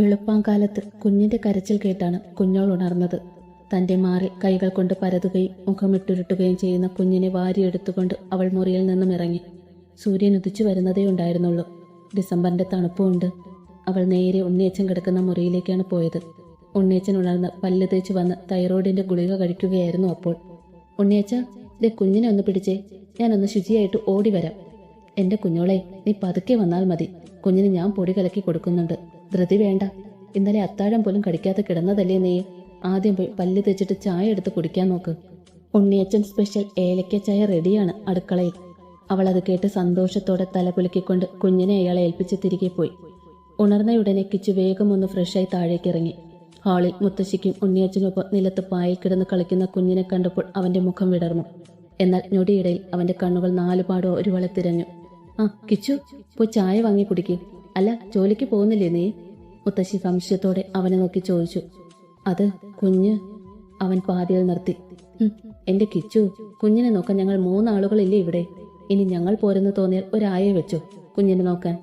വെളുപ്പാങ്കാലത്ത് കുഞ്ഞിന്റെ കരച്ചിൽ കേട്ടാണ് കുഞ്ഞോൾ ഉണർന്നത്. തന്റെ മാറിൽ കൈകൾ കൊണ്ട് പരതുകയും മുഖമിട്ടുരുട്ടുകയും ചെയ്യുന്ന കുഞ്ഞിനെ വാരിയെടുത്തുകൊണ്ട് അവൾ മുറിയിൽ നിന്നും ഇറങ്ങി. സൂര്യൻ ഉദിച്ചു വരുന്നതേ ഉണ്ടായിരുന്നുള്ളൂ. ഡിസംബറിന്റെ തണുപ്പുമുണ്ട് അവൾ നേരെ ഉണ്ണിയച്ചൻ കിടക്കുന്ന മുറിയിലേക്കാണ് പോയത്. ഉണ്ണിയച്ചൻ ഉണർന്ന് പല്ല് തേച്ച് വന്ന് തൈറോയിഡിന്റെ ഗുളിക കഴിക്കുകയായിരുന്നു അപ്പോൾ. ഉണ്ണിയച്ച ദേ കുഞ്ഞിനെ ഒന്ന് പിടിച്ചേ. ഞാനൊന്ന് ശുചിയായിട്ട് ഓടി വരാം. എന്റെ കുഞ്ഞോളെ നീ പതുക്കെ വന്നാൽ മതി. കുഞ്ഞിന് ഞാൻ പൊടി കലക്കി കൊടുക്കുന്നുണ്ട്. ധൃതി വേണ്ട. ഇന്നലെ അത്താഴം പോലും കടിക്കാതെ കിടന്നതല്ലേ നീ? ആദ്യം പോയി പല്ല് തേച്ചിട്ട് ചായ എടുത്ത് കുടിക്കാൻ നോക്ക്. ഉണ്ണിയച്ചൻ സ്പെഷ്യൽ ഏലക്ക ചായ റെഡിയാണ് അടുക്കളയിൽ. അവൾ അത് കേട്ട് സന്തോഷത്തോടെ തല കുലുക്കിക്കൊണ്ട് കുഞ്ഞിനെ അയാളെ ഏൽപ്പിച്ച് തിരികെ പോയി. ഉണർന്നയുടനെ കിച്ചു വേഗം ഒന്ന് ഫ്രഷായി താഴേക്ക് ഇറങ്ങി. ഹാളിൽ മുത്തശ്ശിക്കും ഉണ്ണിയച്ചനൊപ്പം നിലത്ത് പായിൽ കിടന്ന് കളിക്കുന്ന കുഞ്ഞിനെ കണ്ടപ്പോൾ അവന്റെ മുഖം വിടർന്നു. എന്നാൽ ഞൊടിയിടയിൽ അവന്റെ കണ്ണുകൾ നാലുപാടോ ഒരുവളെ തിരഞ്ഞു. ആ കിച്ചു പോയി ചായ വാങ്ങി കുടിക്ക്. അല്ല ജോലിക്ക് പോകുന്നില്ലേ നീ? മുത്തശ്ശി സംശയത്തോടെ അവനെ നോക്കി ചോദിച്ചു. അത് കുഞ്ഞ് അവൻ പാതിയിൽ നിർത്തി. "ഉം, എന്റെ കിച്ചു കുഞ്ഞിനെ നോക്കാൻ ഞങ്ങൾ മൂന്നാളുകളില്ലേ ഇവിടെ? ഇനി ഞങ്ങൾ പോരെന്ന് തോന്നിയാൽ ഒരായെ വെച്ചു കുഞ്ഞിനെ നോക്കാൻ?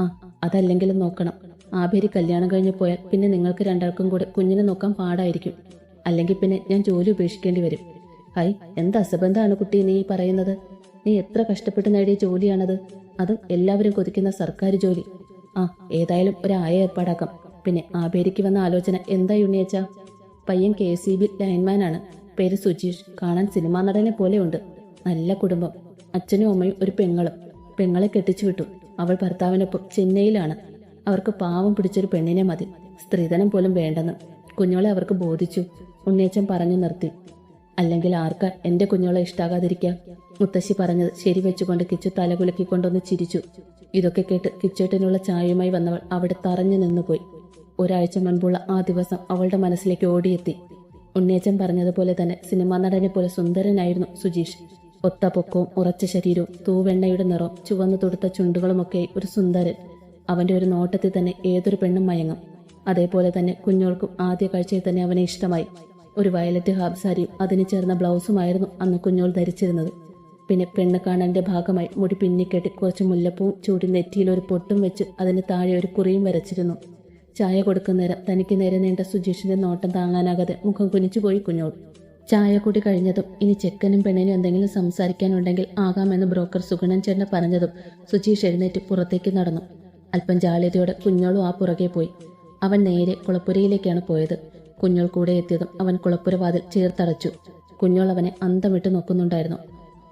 ആ അതല്ലെങ്കിലും നോക്കണം. ആഭേരി കല്യാണം കഴിഞ്ഞ് പോയാൽ പിന്നെ നിങ്ങൾക്ക് രണ്ടാൾക്കും കൂടെ കുഞ്ഞിനെ നോക്കാൻ പാടായിരിക്കും. അല്ലെങ്കിൽ പിന്നെ ഞാൻ ജോലി ഉപേക്ഷിക്കേണ്ടി വരും. ഹൈ എന്ത് അസബന്ധമാണ് കുട്ടി നീ പറയുന്നത്? നീ എത്ര കഷ്ടപ്പെട്ട് നേടിയ ജോലിയാണത്? അതും എല്ലാവരും കൊതിക്കുന്ന സർക്കാർ ജോലി. ആ ഏതായാലും ഒരു ആയ ഏർപ്പാടാക്കാം. പിന്നെ ആബേരിക്ക് വന്ന ആലോചന എന്താ ഉണ്ണിയച്ച? പയ്യൻ കെ സി ബി ലൈൻമാനാണ് പേര് സുജീഷ്. കാണാൻ സിനിമാ നടനെ പോലെയുണ്ട് നല്ല കുടുംബം. അച്ഛനും അമ്മയും ഒരു പെങ്ങളും. പെങ്ങളെ കെട്ടിച്ചു വിട്ടു. അവൾ ഭർത്താവിനൊപ്പം ചെന്നൈയിലാണ്. അവർക്ക് പാവം പിടിച്ചൊരു പെണ്ണിനെ മതി. സ്ത്രീധനം പോലും വേണ്ടെന്ന്. കുഞ്ഞോളെ അവർക്ക് ബോധിച്ചു. ഉണ്ണിയച്ചൻ പറഞ്ഞു നിർത്തി. അല്ലെങ്കിൽ ആർക്കാ എന്റെ കുഞ്ഞോളെ ഇഷ്ടാകാതിരിക്കാം മുത്തശ്ശി പറഞ്ഞത് ശരി വെച്ചുകൊണ്ട് കിച്ചു തലകുലക്കിക്കൊണ്ടൊന്ന് ചിരിച്ചു. ഇതൊക്കെ കേട്ട് കിച്ചേട്ടനുള്ള ചായയുമായി വന്നവൾ അവിടെ തറഞ്ഞു നിന്നുപോയി. ഒരാഴ്ച മുൻപുള്ള ആ ദിവസം അവളുടെ മനസ്സിലേക്ക് ഓടിയെത്തി. ഉണ്ണിയച്ചൻ പറഞ്ഞതുപോലെ തന്നെ സിനിമാ നടനെ പോലെ സുന്ദരനായിരുന്നു സുജീഷ്. ഒത്ത പൊക്കവും ഉറച്ച ശരീരവും തൂവെണ്ണയുടെ നിറവും ചുവന്നു തൊടുത്ത ചുണ്ടുകളുമൊക്കെ ഒരു സുന്ദരൻ. അവന്റെ ഒരു നോട്ടത്തിൽ തന്നെ ഏതൊരു പെണ്ണും മയങ്ങും. അതേപോലെ തന്നെ കുഞ്ഞോൾക്കും ആദ്യ കാഴ്ചയിൽ തന്നെ അവനെ ഇഷ്ടമായി. ഒരു വയലറ്റ് ഹാബ് സാരിയും അതിന് ചേർന്ന ബ്ലൗസുമായിരുന്നു അന്ന് കുഞ്ഞോൾ ധരിച്ചിരുന്നത്. പിന്നെ പെണ്ണ് കാണാന്റെ ഭാഗമായി മുടി പിന്നിക്കെട്ടി കുറച്ച് മുല്ലപ്പൂവും ചൂടി നെറ്റിയിൽ ഒരു പൊട്ടും വെച്ച് അതിന് താഴെ ഒരു കുറിയും വരച്ചിരുന്നു. ചായ കൊടുക്കുന്നേരം തനിക്ക് നേരെ നീണ്ട സുജീഷിന്റെ നോട്ടം താങ്ങാനാകാതെ മുഖം കുനിച്ചുപോയി കുഞ്ഞോൾ. ചായ കൂടി കഴിഞ്ഞതും ഇനി ചെക്കനും പെണ്ണിനും എന്തെങ്കിലും സംസാരിക്കാനുണ്ടെങ്കിൽ ആകാമെന്ന് ബ്രോക്കർ സുഗണൻ ചേട്ടൻ പറഞ്ഞതും സുജീഷ് എഴുന്നേറ്റ് പുറത്തേക്ക് നടന്നു. അല്പം ജാള്യതയോടെ കുഞ്ഞോളും ആ പുറകെ പോയി. അവൻ നേരെ കുളപ്പുരയിലേക്കാണ് പോയത്. കുഞ്ഞോൾ കൂടെ എത്തിയതും അവൻ കുളപ്പുര വാതിൽ ചേർത്തടച്ചു കുഞ്ഞോൾ അവനെ അന്തമിട്ട് നോക്കുന്നുണ്ടായിരുന്നു.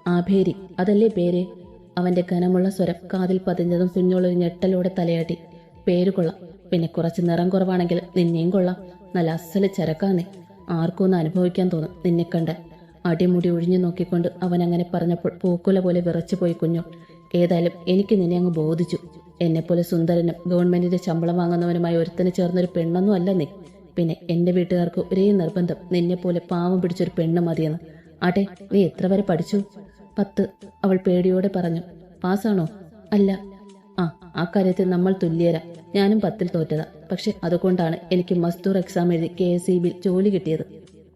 ആഭേരി. അതല്ലേ പേര്? അവന്റെ കനമുള്ള സ്വരം കാതിൽ പതിഞ്ഞതും കുഞ്ഞോൾ ഒരു ഞെട്ടലോടെ തലയാട്ടി. പേര് കൊള്ളാം. പിന്നെ കുറച്ച് നിറം കുറവാണെങ്കിൽ നിന്നെയും കൊള്ളാം. നല്ല അസൽ ചരക്കാന്നേ. ആർക്കും ഒന്ന് അനുഭവിക്കാൻ തോന്നും നിന്നെ കണ്ട്. അടിമുടി ഒഴിഞ്ഞു നോക്കിക്കൊണ്ട് അവൻ അങ്ങനെ പറഞ്ഞപ്പോൾ പൂക്കുല പോലെ വിറച്ചു പോയി കുഞ്ഞു. ഏതായാലും എനിക്ക് നിന്നെ അങ്ങ് ബോധിച്ചു. എന്നെപ്പോലെ സുന്ദരനും ഗവൺമെന്റിന്റെ ശമ്പളം വാങ്ങുന്നവനുമായി ഒരുത്തന് ചേർന്നൊരു പെണ്ണൊന്നും അല്ല നീ. പിന്നെ എന്റെ വീട്ടുകാർക്ക് ഒരേ നിർബന്ധം നിന്നെപ്പോലെ പാവം പിടിച്ചൊരു പെണ്ണ് മതിയെന്ന്. ആട്ടെ നീ എത്ര വരെ പഠിച്ചു? പത്ത്. അവൾ പേടിയോടെ പറഞ്ഞു പാസ്സാണോ? അല്ല. ആ ആ കാര്യത്തിൽ നമ്മൾ തുല്യരാ. ഞാനും പത്തിൽ തോറ്റതാ. പക്ഷെ അതുകൊണ്ടാണ് എനിക്ക് മസ്ദൂർ എക്സാം എഴുതി കെ എസ് ഇ ബിൽ ജോലി കിട്ടിയത്.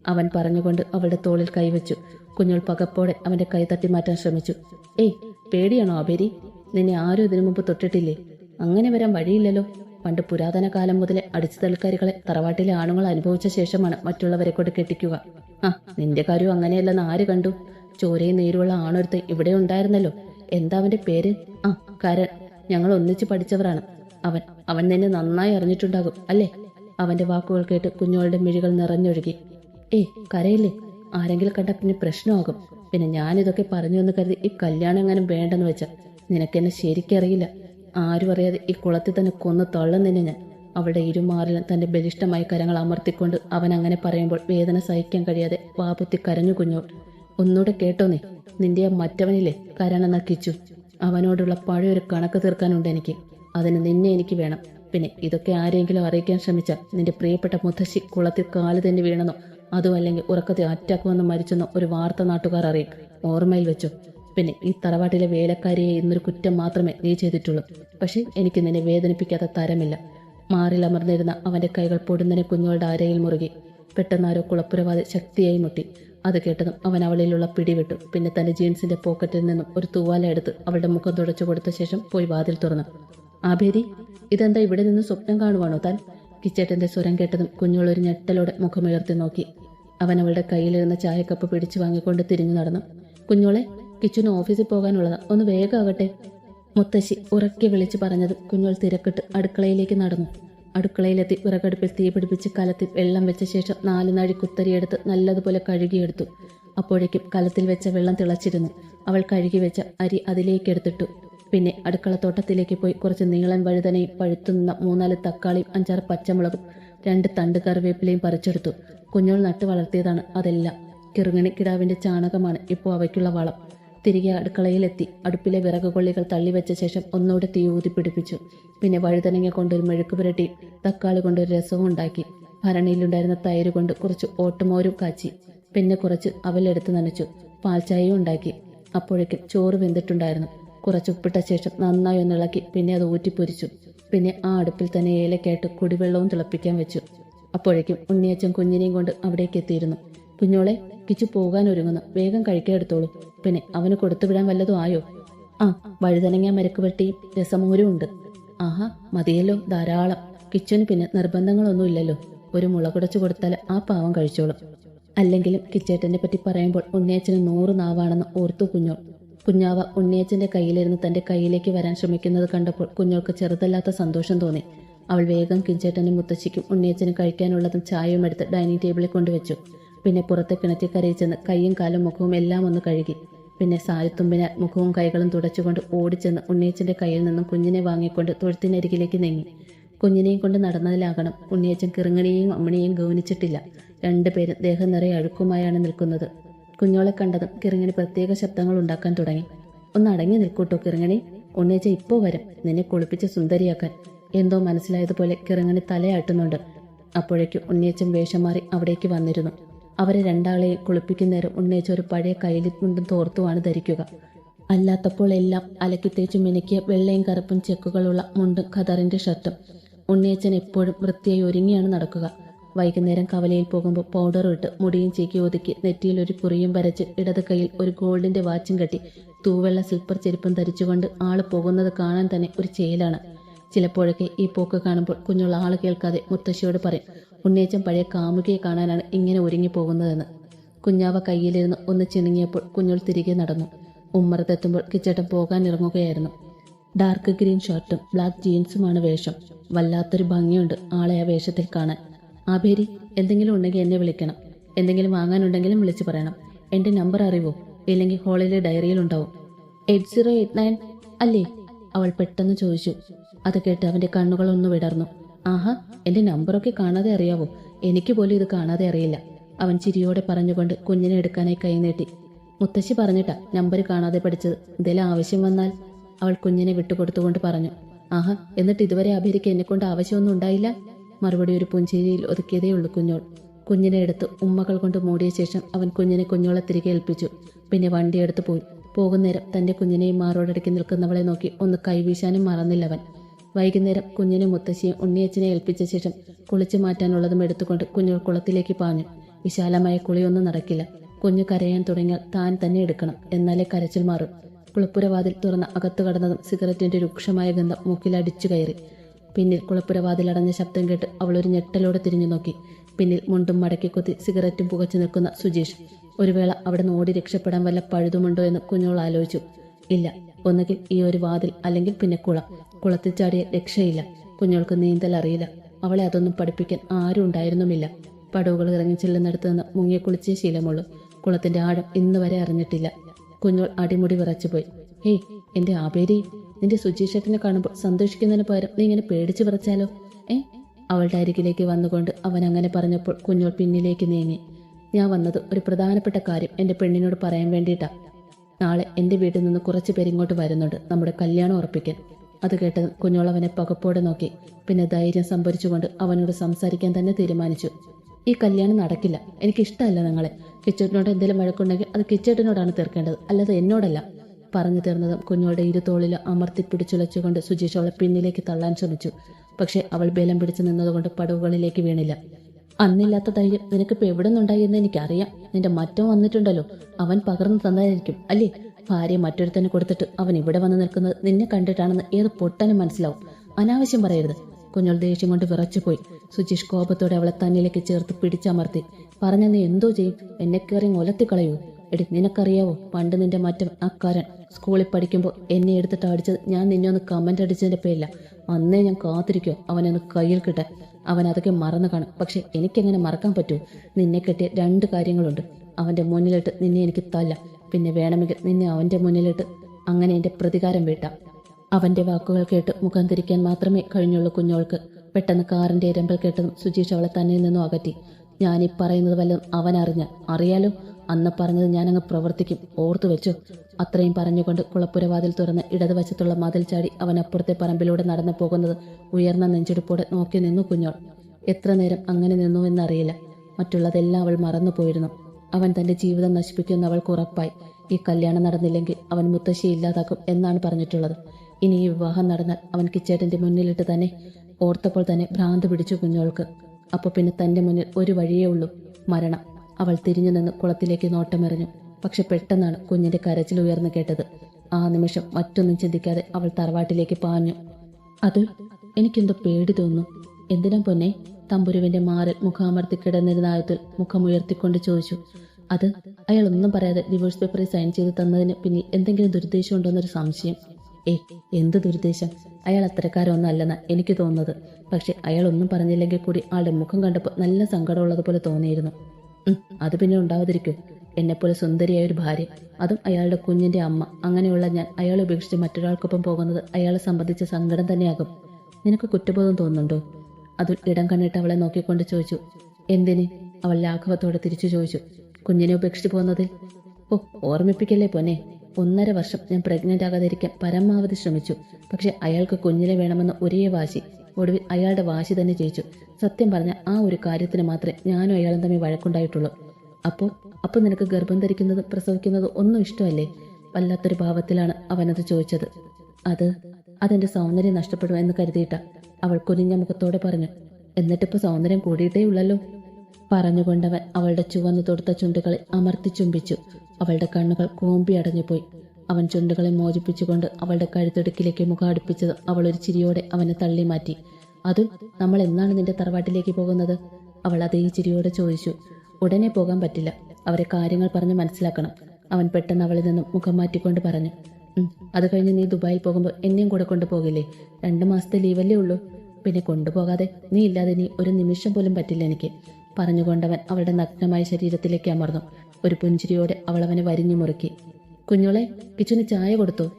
അവൻ പറഞ്ഞുകൊണ്ട് അവളുടെ തോളിൽ കൈവച്ചു. കുഞ്ഞുൾ പകപ്പോടെ അവന്റെ കൈ തട്ടി മാറ്റാൻ ശ്രമിച്ചു. ഏയ് പേടിയാണോ അബേരി? നിന്നെ ആരും ഇതിനു മുമ്പ് തൊട്ടിട്ടില്ലേ? അങ്ങനെ വരാൻ വഴിയില്ലല്ലോ. പണ്ട് പുരാതന കാലം മുതലേ അടിച്ചു തൽക്കാരികളെ തറവാട്ടിലെ ആണുങ്ങൾ അനുഭവിച്ച ശേഷമാണ് മറ്റുള്ളവരെ കൊണ്ട് കെട്ടിക്കുക. ആ നിന്റെ കാര്യം അങ്ങനെയല്ലെന്ന് ആര് കണ്ടു? ചോരയും നീരുള്ള ആണൊരുത്ത് ഇവിടെ ഉണ്ടായിരുന്നല്ലോ. എന്താ അവന്റെ പേര്? ആ കരൺ ഞങ്ങൾ ഒന്നിച്ച് പഠിച്ചവരാണ്. അവൻ അവൻ നിന്നെ നന്നായി അറിഞ്ഞിട്ടുണ്ടാകും അല്ലേ? അവന്റെ വാക്കുകൾ കേട്ട് കുഞ്ഞുങ്ങളുടെ മിഴികൾ നിറഞ്ഞൊഴുകി. ഏയ് കരയില്ലേ? ആരെങ്കിലും കണ്ട പിന്നെ പ്രശ്നമാകും. പിന്നെ ഞാനിതൊക്കെ പറഞ്ഞു എന്ന് കരുതി ഈ കല്യാണം എങ്ങാനും വേണ്ടെന്ന് വെച്ചാൽ നിനക്കെന്നെ ശരിക്കറിയില്ല ആരും അറിയാതെ ഈ കുളത്തിൽ തന്നെ കൊന്ന് തള്ളുന്നതിന് ഞാൻ. അവളുടെ ഇരുമാറിലും തന്റെ ബലിഷ്ടമായ കരങ്ങൾ അമർത്തിക്കൊണ്ട് അവൻ അങ്ങനെ പറയുമ്പോൾ വേദന സഹിക്കാൻ കഴിയാതെ വാപുത്തി കരഞ്ഞു കുഞ്ഞോൾ ഒന്നുകൂടെ കേട്ടോ നീ നിന്റെ ആ മറ്റവനില്ലേ? കരണ നക്കിച്ചു അവനോടുള്ള പഴയൊരു കണക്ക് തീർക്കാനുണ്ട് എനിക്ക്. അതിന് നിന്നെ എനിക്ക് വേണം. പിന്നെ ഇതൊക്കെ ആരെങ്കിലും അറിയിക്കാൻ ശ്രമിച്ചാൽ നിന്റെ പ്രിയപ്പെട്ട മുത്തശ്ശി കുളത്തിൽ കാൽ തന്നെ വീണെന്നോ അതും അല്ലെങ്കിൽ ഉറക്കത്തിൽ അറ്റാക്ക് വന്ന് മരിച്ചെന്നോ ഒരു വാർത്ത നാട്ടുകാർ അറിയും. ഓർമ്മയിൽ വെച്ചോ. പിന്നെ ഈ തറവാട്ടിലെ വേലക്കാരിയെ ഇന്നൊരു കുറ്റം മാത്രമേ നീ ചെയ്തിട്ടുള്ളൂ. പക്ഷെ എനിക്ക് നിന്നെ വേദനിപ്പിക്കാത്ത തരമില്ല. മാറിലമർന്നിരുന്ന അവന്റെ കൈകൾ പൊടുന്നനെ കുഞ്ഞുങ്ങളുടെ അരയിൽ മുറുകി. പെട്ടെന്നാരോ കുളപ്പുരവാദി ശക്തിയായി മുട്ടി. അത് കേട്ടതും അവൻ അവളിലുള്ള പിടിവിട്ടു. പിന്നെ തന്റെ ജീൻസിന്റെ പോക്കറ്റിൽ നിന്നും ഒരു തൂവാല എടുത്ത് അവളുടെ മുഖം തുടച്ചു കൊടുത്ത ശേഷം പോയി വാതിൽ തുറന്നു. ആഭേരി ഇതെന്താ ഇവിടെ നിന്ന് സ്വപ്നം കാണുവാണോ താൻ? കിച്ചേട്ടന്റെ സ്വരം കേട്ടതും കുഞ്ഞോൾ ഒരു ഞെട്ടലോടെ മുഖമുയർത്തി നോക്കി. അവൻ അവളുടെ കയ്യിലിരുന്ന ചായക്കപ്പ് പിടിച്ചു വാങ്ങിക്കൊണ്ട് തിരിഞ്ഞു നടന്നു. കുഞ്ഞോളെ കിച്ചുന് ഓഫീസിൽ പോകാനുള്ളതാ. ഒന്ന് വേഗമാകട്ടെ മുത്തശ്ശി ഉറക്കി വിളിച്ചു പറഞ്ഞതും കുഞ്ഞോൾ തിരക്കിട്ട് അടുക്കളയിലേക്ക് നടന്നു. അടുക്കളയിലെത്തി വിറകടുപ്പിൽ തീ പിടിപ്പിച്ച് കലത്തിൽ വെള്ളം വെച്ച ശേഷം നാല് നാഴി കുത്തരിയെടുത്ത് നല്ലതുപോലെ കഴുകിയെടുത്തു. അപ്പോഴേക്കും കലത്തിൽ വെച്ച വെള്ളം തിളച്ചിരുന്നു. അവൾ കഴുകി വെച്ച അരി അതിലേക്ക് എടുത്തിട്ടു. പിന്നെ അടുക്കളത്തോട്ടത്തിലേക്ക് പോയി കുറച്ച് നീളൻ വഴുതനയും പഴുത്തുന്ന മൂന്നാൽ തക്കാളിയും അഞ്ചാറ് പച്ചമുളകും രണ്ട് തണ്ട് കറിവേപ്പിലയും പറിച്ചെടുത്തു. കുഞ്ഞോൾ നട്ടു വളർത്തിയതാണ് അതെല്ലാം. കിറുങ്ങണി കിടാവിന്റെ ചാണകമാണ് ഇപ്പോൾ അവയ്ക്കുള്ള വളം. തിരികെ അടുക്കളയിലെത്തി. അടുപ്പിലെ വിറക് കൊള്ളികൾ തള്ളിവെച്ച ശേഷം ഒന്നുകൂടെ തീ ഊതി പിടിപ്പിച്ചു പിന്നെ വഴുതനങ്ങ കൊണ്ടൊരു മെഴുക്ക് പുരട്ടി തക്കാളി കൊണ്ടൊരു രസവും ഉണ്ടാക്കി. ഭരണിയിലുണ്ടായിരുന്ന തൈര് കൊണ്ട് കുറച്ച് ഓട്ടുമോരും കാച്ചി. പിന്നെ കുറച്ച് അവലെടുത്ത് നനച്ചു. പാൽച്ചായയും ഉണ്ടാക്കി. അപ്പോഴേക്കും ചോറ് വെന്തിട്ടുണ്ടായിരുന്നു. കുറച്ച് ഉപ്പിട്ട ശേഷം നന്നായി ഒന്നിളക്കി പിന്നെ അത് ഊറ്റിപ്പൊരിച്ചു. പിന്നെ ആ അടുപ്പിൽ തന്നെ ഏലക്കായിട്ട് കുടിവെള്ളവും തിളപ്പിക്കാൻ വെച്ചു. അപ്പോഴേക്കും ഉണ്ണിയച്ചൻ കുഞ്ഞിനെയും കൊണ്ട് അവിടേക്ക് എത്തിയിരുന്നു. കുഞ്ഞോളെ കിച്ചു പോകാൻ ഒരുങ്ങുന്നു. വേഗം കഴിക്കാൻ എടുത്തോളൂ. പിന്നെ അവന് കൊടുത്തുവിടാൻ വല്ലതും ആയോ? ആ വഴുതനങ്ങ മരക്ക് വെട്ടിയും രസമോരും ഉണ്ട്. ആഹാ മതിയല്ലോ ധാരാളം. കിച്ചന് പിന്നെ നിർബന്ധങ്ങളൊന്നുമില്ലല്ലോ ഒരു മുളകുടച്ചു കൊടുത്താൽ ആ പാവം കഴിച്ചോളും. അല്ലെങ്കിലും കിച്ചേട്ടനെ പറ്റി പറയുമ്പോൾ ഉണ്ണിയച്ചന് നൂറ് നാവാണെന്ന് ഓർത്തു കുഞ്ഞോൾ. കുഞ്ഞാവ ഉണ്ണിയച്ചന്റെ കയ്യിലിരുന്ന് തന്റെ കയ്യിലേക്ക് വരാൻ ശ്രമിക്കുന്നത് കണ്ടപ്പോൾ കുഞ്ഞോൾക്ക് ചെറുതല്ലാത്ത സന്തോഷം തോന്നി. അവൾ വേഗം കിഞ്ചേട്ടനും മുത്തശ്ശിക്കും ഉണ്ണിയച്ചനും കഴിക്കാനുള്ളതും ചായയും എടുത്ത് ഡൈനിങ് ടേബിളിൽ കൊണ്ടുവച്ചു. പിന്നെ പുറത്തെ കിണറ്റിൽ കരയിൽ ചെന്ന് കൈയും കാലും മുഖവും എല്ലാം ഒന്ന് കഴുകി. പിന്നെ സാരിത്തുമ്പിനാൽ മുഖവും കൈകളും തുടച്ചുകൊണ്ട് ഓടിച്ചെന്ന് ഉണ്ണിയച്ചന്റെ കയ്യിൽ നിന്നും കുഞ്ഞിനെ വാങ്ങിക്കൊണ്ട് തൊഴുത്തിനരികിലേക്ക് നീങ്ങി. കുഞ്ഞിനെയും കൊണ്ട് നടന്നതിലാകണം ഉണ്ണിയച്ചൻ കിറുങ്ങണിയെയും അമ്മണിയെയും ഗൗനിച്ചിട്ടില്ല. രണ്ടുപേരും ദേഹം നിറയെ അഴുക്കുമായാണ് നിൽക്കുന്നത്. കുഞ്ഞോളെ കണ്ടതും കിറങ്ങണി പ്രത്യേക ശബ്ദങ്ങൾ ഉണ്ടാക്കാൻ തുടങ്ങി. ഒന്ന് അടങ്ങി നിൽക്കൂട്ടോ കിറങ്ങണി. ഉണ്ണിയച്ചൻ ഇപ്പോൾ വരും. നിന്നെ കുളിപ്പിച്ച് സുന്ദരിയാക്കാൻ. എന്തോ മനസ്സിലായതുപോലെ കിറങ്ങണി തലയാട്ടുന്നുണ്ട്. അപ്പോഴേക്കും ഉണ്ണിയച്ചൻ വേഷം മാറി അവിടേക്ക് വന്നിരുന്നു. അവരെ രണ്ടാളെയും കുളിപ്പിക്കുന്നേരം ഉണ്ണയിച്ച ഒരു പഴയ കയ്യിലിട്ടും തോർത്തുമാണ് ധരിക്കുക. അല്ലാത്തപ്പോൾ എല്ലാം അലക്കി തേച്ചും മിനുക്കിയ വെള്ളയും കറുപ്പും ചെക്കുകളുള്ള മുണ്ടും ഖദറിന്റെ ഷർട്ടും. ഉണ്ണിയച്ചൻ എപ്പോഴും വൃത്തിയായി ഒരുങ്ങിയാണ് നടക്കുക. വൈകുന്നേരം കവലയിൽ പോകുമ്പോൾ പൗഡർ ഇട്ട് മുടിയും ചീക്കി ഒതുക്കി നെറ്റിയിൽ ഒരു പുറിയും വരച്ച് ഇടത് കൈയിൽ ഒരു ഗോൾഡിന്റെ വാച്ചും കെട്ടി തൂവെള്ള സിൽപ്പർ ചെരുപ്പും ധരിച്ചുകൊണ്ട് ആൾ പോകുന്നത് കാണാൻ തന്നെ ഒരു ചേലാണ്. ചിലപ്പോഴൊക്കെ ഈ പോക്ക് കാണുമ്പോൾ കുഞ്ഞുള്ള ആൾ കേൾക്കാതെ മുത്തശ്ശിയോട് പറയും ഉണ്ണിയച്ചൻ പഴയ കാമുകിയെ കാണാനാണ് ഇങ്ങനെ ഒരുങ്ങി പോകുന്നതെന്ന് കുഞ്ഞാവ കയ്യിലിരുന്ന് ഒന്ന് ചിണുങ്ങിയപ്പോൾ കുഞ്ഞുൾ തിരികെ നടന്നു. ഉമ്മറത്തെത്തുമ്പോൾ കിച്ചേട്ടൻ പോകാൻ ഇറങ്ങുകയായിരുന്നു ഡാർക്ക് ഗ്രീൻ ഷർട്ടും ബ്ലാക്ക് ജീൻസുമാണ് വേഷം. വല്ലാത്തൊരു ഭംഗിയുണ്ട് ആളെ ആ വേഷത്തിൽ കാണാൻ. ആഭേരി എന്തെങ്കിലും ഉണ്ടെങ്കിൽ എന്നെ വിളിക്കണം. എന്തെങ്കിലും വാങ്ങാനുണ്ടെങ്കിലും വിളിച്ചു പറയണം. എന്റെ നമ്പർ അറിവോ? ഇല്ലെങ്കിൽ ഹോളിലെ ഡയറിയിൽ ഉണ്ടാവും. എയ്റ്റ് സീറോ എയ്റ്റ് നയൻ അല്ലേ? അവൾ പെട്ടെന്ന് ചോദിച്ചു. അത് കേട്ട് അവന്റെ കണ്ണുകൾ ഒന്ന് വിടർന്നു. ആഹാ എന്റെ നമ്പറൊക്കെ കാണാതെ അറിയാവോ? എനിക്ക് പോലും ഇത് കാണാതെ അറിയില്ല. അവൻ ചിരിയോടെ പറഞ്ഞുകൊണ്ട് കുഞ്ഞിനെ എടുക്കാനായി കൈനീട്ടി മുത്തശ്ശി പറഞ്ഞിട്ടാ നമ്പർ കാണാതെ പഠിച്ചത്. എന്തെങ്കിലും ആവശ്യം വന്നാൽ അവൾ കുഞ്ഞിനെ വിട്ടുകൊടുത്തുകൊണ്ട് പറഞ്ഞു. ആഹാ എന്നിട്ട് ഇതുവരെ അഭിരിക്ക് എന്നെ കൊണ്ട് ആവശ്യമൊന്നും ഉണ്ടായില്ല? മറുപടി ഒരു പുഞ്ചേരിയിൽ ഒതുക്കിയതേ ഉള്ളൂ കുഞ്ഞോൾ. കുഞ്ഞിനെ എടുത്ത് ഉമ്മകൾ കൊണ്ട് മൂടിയ ശേഷം അവൻ കുഞ്ഞിനെ കുഞ്ഞോളെ തിരികെ ഏൽപ്പിച്ചു. പിന്നെ വണ്ടിയെടുത്ത് പോയി. പോകുന്നേരം തന്റെ കുഞ്ഞിനെയും മാറോടടുക്കി നിൽക്കുന്നവളെ നോക്കി ഒന്ന് കൈവീശാനും മറന്നില്ലവൻ വൈകുന്നേരം കുഞ്ഞിനെ മുത്തശ്ശിയും ഉണ്ണിയച്ചനെ ഏൽപ്പിച്ച ശേഷം കുളിച്ചു മാറ്റാനുള്ളതും എടുത്തുകൊണ്ട് കുഞ്ഞു കുളത്തിലേക്ക് പാഞ്ഞു. വിശാലമായ കുളിയൊന്നും നടക്കില്ല. കുഞ്ഞു കരയാൻ തുടങ്ങിയാൽ താൻ തന്നെ എടുക്കണം. എന്നാലേ കരച്ചിൽ മാറും. കുളപ്പുരവാതിൽ തുറന്ന അകത്തു കടന്നതും സിഗരറ്റിന്റെ രൂക്ഷമായ ഗന്ധം മൂക്കിലടിച്ചു കയറി. പിന്നിൽ കുളപ്പുരവാതിൽ അടഞ്ഞ ശബ്ദം കേട്ട് അവൾ ഒരു ഞെട്ടലോടെ തിരിഞ്ഞു നോക്കി. പിന്നിൽ മുണ്ടും മടക്കി കൊത്തി സിഗരറ്റും പുകച്ചു നിൽക്കുന്ന സുജീഷ്. ഒരു വേള അവിടെ നിന്ന് ഓടി രക്ഷപ്പെടാൻ വല്ല പഴുതുമുണ്ടോ എന്ന് കുഞ്ഞോൾ ആലോചിച്ചു. ഇല്ല. ഒന്നുകിൽ ഈ ഒരു വാതിൽ അല്ലെങ്കിൽ പിന്നെ കുളം. കുളത്തിൽ ചാടിയ രക്ഷയില്ല. കുഞ്ഞോൾക്ക് നീന്തൽ അറിയില്ല. അവളെ അതൊന്നും പഠിപ്പിക്കാൻ ആരും ഉണ്ടായിരുന്നുമില്ല. പടവുകൾ ഇറങ്ങി ചെല്ലുന്നിടത്ത് നിന്ന് മുങ്ങിയ കുളിച്ചേ ശീലമുള്ളൂ. കുളത്തിന്റെ ആഴം ഇന്ന് വരെ അറിഞ്ഞിട്ടില്ല. കുഞ്ഞോൾ അടിമുടി വിറച്ചുപോയി. ഹേയ് എന്റെ ആപേരി നിന്റെ സുജീഷേട്ടനെ കാണുമ്പോൾ സന്തോഷിക്കുന്നതിന് പകരം നീ ഇങ്ങനെ പേടിച്ചു വിറച്ചാലോ? ഏ? അവളുടെ അരികിലേക്ക് വന്നുകൊണ്ട് അവൻ അങ്ങനെ പറഞ്ഞപ്പോൾ കുഞ്ഞോൾ പിന്നിലേക്ക് നീങ്ങി. ഞാൻ വന്നത് ഒരു പ്രധാനപ്പെട്ട കാര്യം എന്റെ പെണ്ണിനോട് പറയാൻ വേണ്ടിയിട്ടാ. നാളെ എന്റെ വീട്ടിൽ നിന്ന് കുറച്ച് പേരിങ്ങോട്ട് വരുന്നുണ്ട്. നമ്മുടെ കല്യാണം ഉറപ്പിക്കാൻ. അത് കേട്ടതും കുഞ്ഞോളവനെ പകപ്പോടെ നോക്കി. പിന്നെ ധൈര്യം സംഭരിച്ചുകൊണ്ട് അവനോട് സംസാരിക്കാൻ തന്നെ തീരുമാനിച്ചു. ഈ കല്യാണം നടക്കില്ല. എനിക്കിഷ്ടമല്ല നിങ്ങളെ. കിച്ചേട്ടനോട് എന്തെങ്കിലും വഴക്കുണ്ടെങ്കിൽ അത് കിച്ചേട്ടനോടാണ് തീർക്കേണ്ടത്. അല്ലാതെ എന്നോടല്ല. പറഞ്ഞു തീർന്നതും കുഞ്ഞോളുടെ ഇരുതോളിൽ അമർത്തി പിടിച്ചുലച്ചുകൊണ്ട് സുജീഷ് അവളെ പിന്നിലേക്ക് തള്ളാൻ ശ്രമിച്ചു. പക്ഷേ അവൾ ബലം പിടിച്ചു നിന്നതുകൊണ്ട് പടവുകളിലേക്ക് വീണില്ല. അന്നില്ലാത്ത ധൈര്യം നിനക്കിപ്പോ എവിടെ നിന്നുണ്ടായി എന്ന് എനിക്കറിയാം. നിന്റെ മറ്റോ വന്നിട്ടുണ്ടല്ലോ. അവൻ പകർന്നു തന്നതായിരിക്കും അല്ലേ? ഭാര്യ മറ്റൊരുത്തന് കൊടുത്തിട്ട് അവൻ ഇവിടെ വന്ന് നിൽക്കുന്നത് നിന്നെ കണ്ടിട്ടാണെന്ന് ഏത് പൊട്ടനും മനസ്സിലാവും. അനാവശ്യം പറയരുത്. കുഞ്ഞോൾ ദേഷ്യം കൊണ്ട് വിറച്ചുപോയി. സുജീഷ് കോപത്തോടെ അവളെ തന്നിലേക്ക് ചേർത്ത് പിടിച്ചമർത്തി. പറഞ്ഞ നീ എന്തോ ചെയ്യും? എന്നെ കയറി ഒലത്തിക്കളയൂ? എടി നിനക്കറിയാവോ? പണ്ട് നിന്റെ മറ്റം അക്കാരൻ. സ്കൂളിൽ പഠിക്കുമ്പോൾ എന്നെ എടുത്തിട്ട് അടിച്ചത് ഞാൻ നിന്നെ ഒന്ന് കമന്റ് അടിച്ചതിന്റെ പേരില്ല അന്നേ ഞാൻ കാത്തിരിക്കോ അവനൊന്ന് കയ്യിൽ കിട്ടാൻ. അവൻ അതൊക്കെ മറന്നു കാണും. പക്ഷെ എനിക്കെങ്ങനെ മറക്കാൻ പറ്റൂ. നിന്നെ കെട്ടിയ രണ്ട് കാര്യങ്ങളുണ്ട്. അവന്റെ മുന്നിലിട്ട് നിന്നെ എനിക്ക് തല്ല. പിന്നെ വേണമെങ്കിൽ നിന്നെ അവന്റെ മുന്നിലിട്ട് അങ്ങനെ എന്റെ പ്രതികാരം വീട്ടാം. അവന്റെ വാക്കുകൾ കേട്ട് മുഖം തിരിക്കാൻ മാത്രമേ കഴിഞ്ഞുള്ളൂ കുഞ്ഞോൾക്ക്. പെട്ടെന്ന് കാറിന്റെ ഇരമ്പൽ കേട്ടതും സുജീഷ് അവളെ തന്നിൽ നിന്നും അകറ്റി. ഈ പറയുന്നത് വല്ലതും അവൻ അറിഞ്ഞ അറിയാലോ? അന്ന് പറഞ്ഞത് ഞാനങ്ങ് പ്രവർത്തിക്കും. ഓർത്തു വെച്ചു അത്രയും പറഞ്ഞുകൊണ്ട് കുളപ്പുരവാതിൽ തുറന്ന് ഇടതുവശത്തുള്ള മതിൽ ചാടി അവൻ അപ്പുറത്തെ പറമ്പിലൂടെ നടന്നു പോകുന്നത് ഉയർന്ന നെഞ്ചെടുപ്പോടെ നോക്കി നിന്നു കുഞ്ഞോൾ. എത്ര നേരം അങ്ങനെ നിന്നു എന്നറിയില്ല. മറ്റുള്ളതെല്ലാം അവൾ മറന്നുപോയിരുന്നു അവൻ തന്റെ ജീവിതം നശിപ്പിക്കുന്ന അവൾക്ക് ഉറപ്പായി. ഈ കല്യാണം നടന്നില്ലെങ്കിൽ അവൻ മുത്തശ്ശി ഇല്ലാതാക്കും എന്നാണ് പറഞ്ഞിട്ടുള്ളത്. ഇനി ഈ വിവാഹം നടന്നാൽ അവൻ കിച്ചേട്ടന്റെ മുന്നിലിട്ട് തന്നെ ഓർത്തപ്പോൾ തന്നെ ഭ്രാന്ത് പിടിച്ചു കുഞ്ഞോൾക്ക്. അപ്പോൾ പിന്നെ തന്റെ മുന്നിൽ ഒരു വഴിയേ ഉള്ളൂ. മരണം. അവൾ തിരിഞ്ഞു നിന്ന് കുളത്തിലേക്ക് നോട്ടമെറിഞ്ഞു. പക്ഷെ പെട്ടെന്നാണ് കുഞ്ഞിന്റെ കരച്ചിൽ ഉയർന്നു കേട്ടത്. ആ നിമിഷം മറ്റൊന്നും ചിന്തിക്കാതെ അവൾ തറവാട്ടിലേക്ക് പാഞ്ഞു. അത് എനിക്കെന്തോ പേടി തോന്നുന്നു. എന്തിനാ പൊന്നെ? തമ്പുരുവിന്റെ മാറിൽ മുഖാമർത്തി കിടന്നിരുന്ന ആയത്തിൽ മുഖമുയർത്തിക്കൊണ്ട് ചോദിച്ചു. അത് അയാൾ ഒന്നും പറയാതെ ഡിവോഴ്സ് പേപ്പറിൽ സൈൻ ചെയ്ത് തന്നതിന് പിന്നിൽ എന്തെങ്കിലും ദുരുദ്ദേശം ഉണ്ടോന്നൊരു സംശയം. ഏ എന്ത് ദുരുദ്ദേശം? അയാൾ അത്തരക്കാരൊന്നും അല്ലെന്ന് എനിക്ക് തോന്നുന്നത്. പക്ഷെ അയാൾ ഒന്നും പറഞ്ഞില്ലെങ്കിൽ കൂടി ആളുടെ മുഖം കണ്ടപ്പോൾ നല്ല സങ്കടമുള്ളതുപോലെ തോന്നിയിരുന്നു. അത് പിന്നെ ഉണ്ടാവാതിരിക്കും. എന്നെപ്പോലെ സുന്ദരിയായ ഒരു ഭാര്യ. അതും അയാളുടെ കുഞ്ഞിന്റെ അമ്മ. അങ്ങനെയുള്ള ഞാൻ അയാളെ ഉപേക്ഷിച്ച് മറ്റൊരാൾക്കൊപ്പം പോകുന്നത് അയാളെ സംബന്ധിച്ച സങ്കടം തന്നെയാകും. നിനക്ക് കുറ്റബോധം തോന്നുന്നുണ്ടോ? അതുൽ ഇടം കണ്ടിട്ട് അവളെ നോക്കിക്കൊണ്ട് ചോദിച്ചു. എന്തിന്? അവൾ ലാഘവത്തോടെ തിരിച്ചു ചോദിച്ചു. കുഞ്ഞിനെ ഉപേക്ഷിച്ച് പോകുന്നതിൽ? ഓ ഓർമ്മിപ്പിക്കല്ലേ പൊന്നെ? ഒന്നര വർഷം ഞാൻ പ്രഗ്നന്റ് ആകാതിരിക്കാൻ പരമാവധി ശ്രമിച്ചു. പക്ഷെ അയാൾക്ക് കുഞ്ഞിനെ വേണമെന്ന ഒരേ വാശി. ഒടുവിൽ അയാളുടെ വാശി തന്നെ ജയിച്ചു. സത്യം പറഞ്ഞ ആ ഒരു കാര്യത്തിന് മാത്രമേ ഞാനും അയാളും തമ്മിൽ വഴക്കുണ്ടായിട്ടുള്ളൂ. അപ്പോൾ അപ്പോൾ നിനക്ക് ഗർഭം ധരിക്കുന്നത് പ്രസവിക്കുന്നത് ഒന്നും ഇഷ്ടമല്ലേ? വല്ലാത്തൊരു ഭാവത്തിലാണ് അവനത് ചോദിച്ചത്. അത് അതെന്റെ സൗന്ദര്യം നഷ്ടപ്പെടും എന്ന് കരുതിയിട്ട അവൾ കുനിഞ്ഞ മുഖത്തോടെ പറഞ്ഞു എന്നിട്ടിപ്പോ സൗന്ദര്യം കൂടിയിട്ടേ ഉള്ളല്ലോ. പറഞ്ഞുകൊണ്ടവൻ അവളുടെ ചുവന്നു തൊടുത്ത ചുണ്ടുകളെ അമർത്തി ചുംബിച്ചു. അവളുടെ കണ്ണുകൾ കൂമ്പി അടഞ്ഞുപോയി. അവൻ ചുണ്ടുകളെ മോചിപ്പിച്ചുകൊണ്ട് അവളുടെ കഴുത്തൊടുക്കിലേക്ക് മുഖം അടുപ്പിച്ചത് ഒരു ചിരിയോടെ അവനെ തള്ളി മാറ്റി. അതും നമ്മൾ എന്നാണ് നിന്റെ തറവാട്ടിലേക്ക് പോകുന്നത്? അവൾ അതേ ചിരിയോടെ ചോദിച്ചു. ഉടനെ പോകാൻ പറ്റില്ല. അവരെ കാര്യങ്ങൾ പറഞ്ഞ് മനസ്സിലാക്കണം. അവൻ പെട്ടെന്ന് അവളിൽ നിന്നും മുഖം മാറ്റിക്കൊണ്ട് പറഞ്ഞു "ഉം, അത് കഴിഞ്ഞ് നീ ദുബായിൽ പോകുമ്പോൾ എന്നെയും കൂടെ കൊണ്ടുപോകില്ലേ? രണ്ടു മാസത്തെ ലീവല്ലേ ഉള്ളൂ. പിന്നെ കൊണ്ടുപോകാതെ നീ ഇല്ലാതെ നീ ഒരു നിമിഷം പോലും പറ്റില്ല എനിക്ക്. പറഞ്ഞുകൊണ്ടവൻ അവളുടെ നഗ്നമായ ശരീരത്തിലേക്ക് അമർന്നു. ഒരു പുഞ്ചിരിയോടെ അവൾ അവനെ വരിഞ്ഞു മുറുക്കി. കുഞ്ഞോളെ കിച്ചന് ചായ കൊടുത്തു?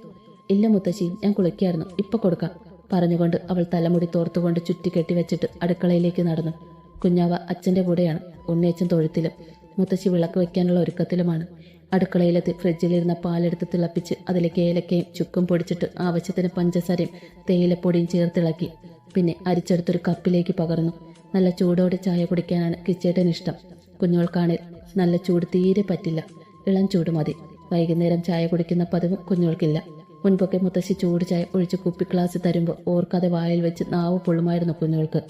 ഇല്ല മുത്തശ്ശി ഞാൻ കുളിക്കായിരുന്നു. ഇപ്പൊ കൊടുക്കാം. പറഞ്ഞുകൊണ്ട് അവൾ തലമുടി തോർത്തുകൊണ്ട് ചുറ്റി കെട്ടിവെച്ചിട്ട് അടുക്കളയിലേക്ക് നടന്നു. കുഞ്ഞാവ അച്ഛന്റെ കൂടെയാണ് ഉണ്ണിയച്ഛൻ തൊഴുത്തിലും. മുത്തശ്ശി വിളക്ക് വെക്കാനുള്ള ഒരുക്കത്തിലുമാണ്. അടുക്കളയിലെത്തി ഫ്രിഡ്ജിലിരുന്ന പാലെടുത്ത് തിളപ്പിച്ച് അതിലേക്ക് ഏലക്കയും ചുക്കും പൊടിച്ചിട്ട് ആവശ്യത്തിന് പഞ്ചസാരയും തേയിലപ്പൊടിയും ചേർത്തിളക്കി. പിന്നെ അരിച്ചെടുത്തൊരു കപ്പിലേക്ക് പകർന്നു. നല്ല ചൂടോടെ ചായ കുടിക്കാനാണ് കിച്ചേട്ടൻ ഇഷ്ടം. കുഞ്ഞുങ്ങൾക്കാണെങ്കിൽ നല്ല ചൂട് തീരെ പറ്റില്ല. ഇളം ചൂട് മതി. വൈകുന്നേരം ചായ കുടിക്കുന്ന പതിവും കുഞ്ഞുങ്ങൾക്കില്ല മുൻപൊക്കെ മുത്തശ്ശി ചൂട് ചായ ഒഴിച്ച് കുപ്പി ഗ്ലാസ് തരുമ്പോൾ ഓർക്കാതെ വായിൽ വെച്ച് നാവ് പൊള്ളുമായിരുന്നു കുഞ്ഞുങ്ങൾക്ക്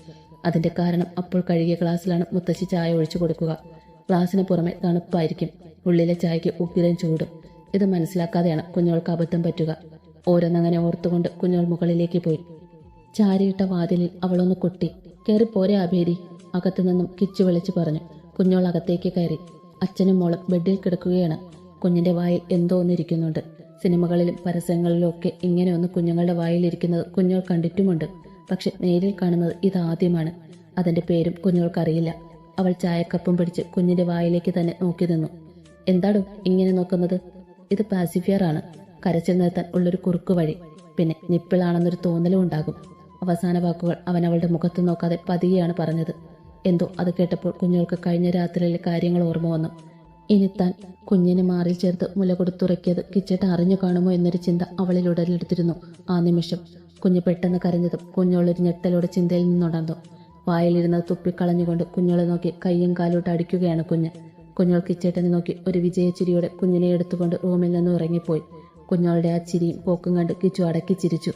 അതിന്റെ കാരണം അപ്പോൾ കഴുകിയ ഗ്ലാസ്സിലാണ് മുത്തശ്ശി ചായ ഒഴിച്ചു കൊടുക്കുക. ഗ്ലാസ്സിന് പുറമെ തണുപ്പായിരിക്കും. ഉള്ളിലെ ചായക്ക് ഉഗ്രം ചൂടും. ഇത് മനസ്സിലാക്കാതെയാണ് കുഞ്ഞുങ്ങൾക്ക് അബദ്ധം പറ്റുക. ഓരോന്നങ്ങനെ ഓർത്തുകൊണ്ട് കുഞ്ഞുങ്ങൾ മുകളിലേക്ക് പോയി. ചാരിയിട്ട വാതിലിൽ അവളൊന്ന് കൊട്ടി. കയറി പോരെ അഭേരി അകത്തു നിന്നും കിച്ചു വിളിച്ചു പറഞ്ഞു. കുഞ്ഞോൾ അകത്തേക്ക് കയറി. അച്ഛനും മോളും ബെഡിൽ കിടക്കുകയാണ്. കുഞ്ഞിന്റെ വായിൽ എന്തോ ഒന്നിരിക്കുന്നുണ്ട് സിനിമകളിലും പരസ്യങ്ങളിലും ഒക്കെ ഇങ്ങനെ ഒന്ന് കുഞ്ഞുങ്ങളുടെ വായിലിരിക്കുന്നത് കുഞ്ഞോൾ കണ്ടിട്ടുമുണ്ട്. പക്ഷെ നേരിൽ കാണുന്നത് ഇതാദ്യമാണ്. അതിന്റെ പേരും കുഞ്ഞുകൾക്കറിയില്ല അവൾ ചായക്കപ്പും പിടിച്ച് കുഞ്ഞിന്റെ വായിലേക്ക് തന്നെ നോക്കി നിന്നു. എന്താടോ ഇങ്ങനെ നോക്കുന്നത്? ഇത് പാസിഫിയർ ആണ്. കരച്ചിൽ നിർത്താൻ ഉള്ളൊരു കുറുക്കു വഴി. പിന്നെ നിപ്പിളാണെന്നൊരു തോന്നലും ഉണ്ടാകും. അവസാന വാക്കുകൾ അവൻ അവളുടെ മുഖത്ത് നോക്കാതെ പതിയെയാണ് പറഞ്ഞത്. എന്തോ അത് കേട്ടപ്പോൾ കുഞ്ഞുങ്ങൾക്ക് കഴിഞ്ഞ രാത്രിയിലെ കാര്യങ്ങൾ ഓർമ്മ വന്നു. ഇനി താൻ കുഞ്ഞിനെ മാറിൽ ചേർത്ത് മുല കൊടുത്തുറക്കിയത് കിച്ചേട്ട അറിഞ്ഞു കാണുമോ എന്നൊരു ചിന്ത അവളിൽ ഉടലെടുത്തിരുന്നു. ആ നിമിഷം കുഞ്ഞ് പെട്ടെന്ന് കരഞ്ഞതും കുഞ്ഞോളൊരു ഞെട്ടലോടെ ചിന്തയിൽ നിന്നുണർന്നു വായിലിരുന്നത് തുപ്പിക്കളഞ്ഞുകൊണ്ട് കുഞ്ഞോളെ നോക്കി കയ്യും കാലോട്ട് അടിക്കുകയാണ് കുഞ്ഞ്. കുഞ്ഞോൾ കിച്ചേട്ടനെ നോക്കി ഒരു വിജയച്ചിരിയോടെ കുഞ്ഞിനെ എടുത്തുകൊണ്ട് റൂമിൽ നിന്ന് ഇറങ്ങിപ്പോയി കുഞ്ഞോളുടെ ആ ചിരിയും പോക്കും കണ്ട് കിച്ചു അടക്കി ചിരിച്ചു.